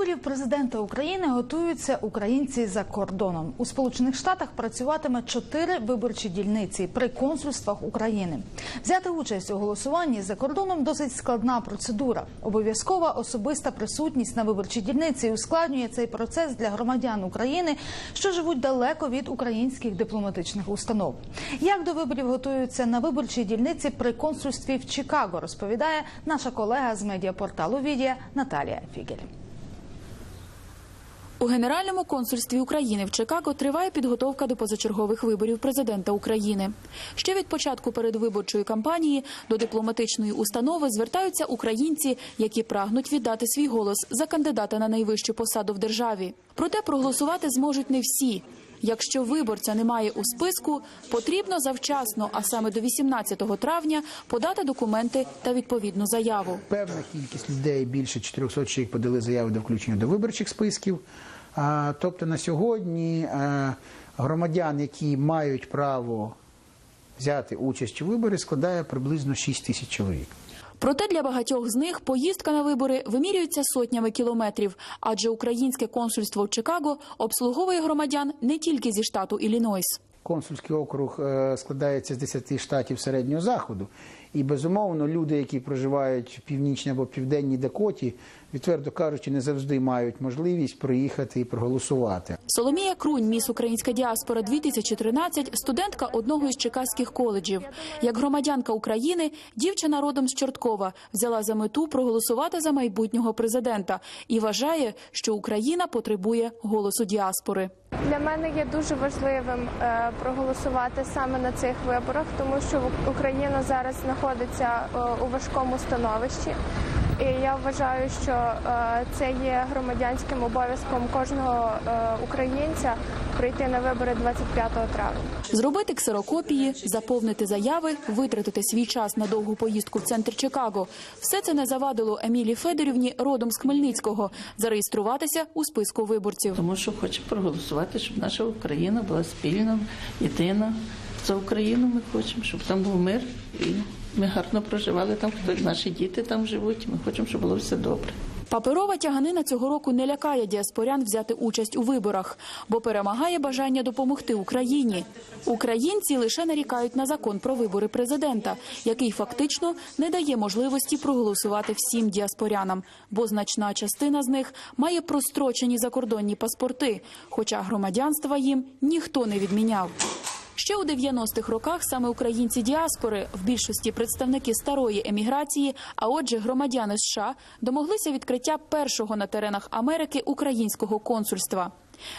виборів президента України готуються українці за кордоном. У Сполучених Штатах працюватиме чотири виборчі дільниці при консульствах України. Взяти участь у голосуванні за кордоном досить складна процедура. Обов'язкова особиста присутність на виборчій дільниці ускладнює цей процес для громадян України, що живуть далеко від українських дипломатичних установ. Як до виборів готуються на виборчій дільниці при консульстві в Чикаго, розповідає наша колега з медіапорталу Відія Наталія Фігель. У Генеральному консульстві України в Чикаго триває підготовка до позачергових виборів президента України. Ще від початку передвиборчої кампанії до дипломатичної установи звертаються українці, які прагнуть віддати свій голос за кандидата на найвищу посаду в державі. Проте проголосувати зможуть не всі. Якщо виборця немає у списку, потрібно завчасно, а саме до 18 травня, подати документи та відповідну заяву. Певна кількість людей, більше 400 чоловік подали заяви до включення до виборчих списків. Тобто на сьогодні громадян, які мають право взяти участь у виборі, складає приблизно 6 тисяч чоловік. Проте для багатьох з них поїздка на вибори вимірюється сотнями кілометрів, адже українське консульство в Чикаго обслуговує громадян не тільки зі штату Іллінойс. Консульський округ е, складається з 10 штатів середнього заходу. І безумовно, люди, які проживають в північній або південній Дакоті, відверто кажучи, не завжди мають можливість приїхати і проголосувати. Соломія Крунь, міс Українська діаспора 2013, студентка одного із чикаських коледжів. Як громадянка України, дівчина родом з Чорткова взяла за мету проголосувати за майбутнього президента і вважає, що Україна потребує голосу діаспори. Для мене є дуже важливим е, проголосувати саме на цих виборах, тому що В- Україна зараз знаходиться е, у важкому становищі. І я вважаю, що е, це є громадянським обов'язком кожного е, українця прийти на вибори 25 травня. Зробити ксерокопії, заповнити заяви, витратити свій час на довгу поїздку в центр Чикаго. Все це не завадило Емілі Федорівні, родом з Хмельницького, зареєструватися у списку виборців. Тому що хочемо проголосувати, щоб наша Україна була спільна, єдина. За Україну ми хочемо, щоб там був мир і ми гарно проживали там, наші діти там живуть. Ми хочемо, щоб було все добре. Паперова тяганина цього року не лякає діаспорян взяти участь у виборах, бо перемагає бажання допомогти Україні. Українці лише нарікають на закон про вибори президента, який фактично не дає можливості проголосувати всім діаспорянам, бо значна частина з них має прострочені закордонні паспорти, хоча громадянства їм ніхто не відміняв. Ще у 90-х роках саме українці діаспори, в більшості представники старої еміграції, а отже, громадяни США, домоглися відкриття першого на теренах Америки українського консульства.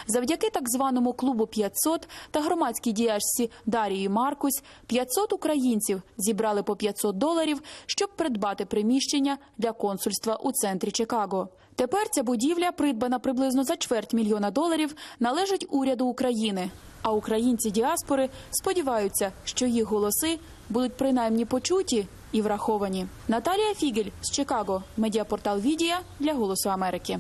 Завдяки так званому клубу 500 та громадській діячці Дарії Маркусь 500 українців зібрали по 500 доларів, щоб придбати приміщення для консульства у центрі Чикаго. Тепер ця будівля, придбана приблизно за чверть мільйона доларів, належить уряду України. А українці діаспори сподіваються, що їх голоси будуть принаймні почуті і враховані. Наталія Фігель з Чикаго, медіапортал Відія для Голосу Америки.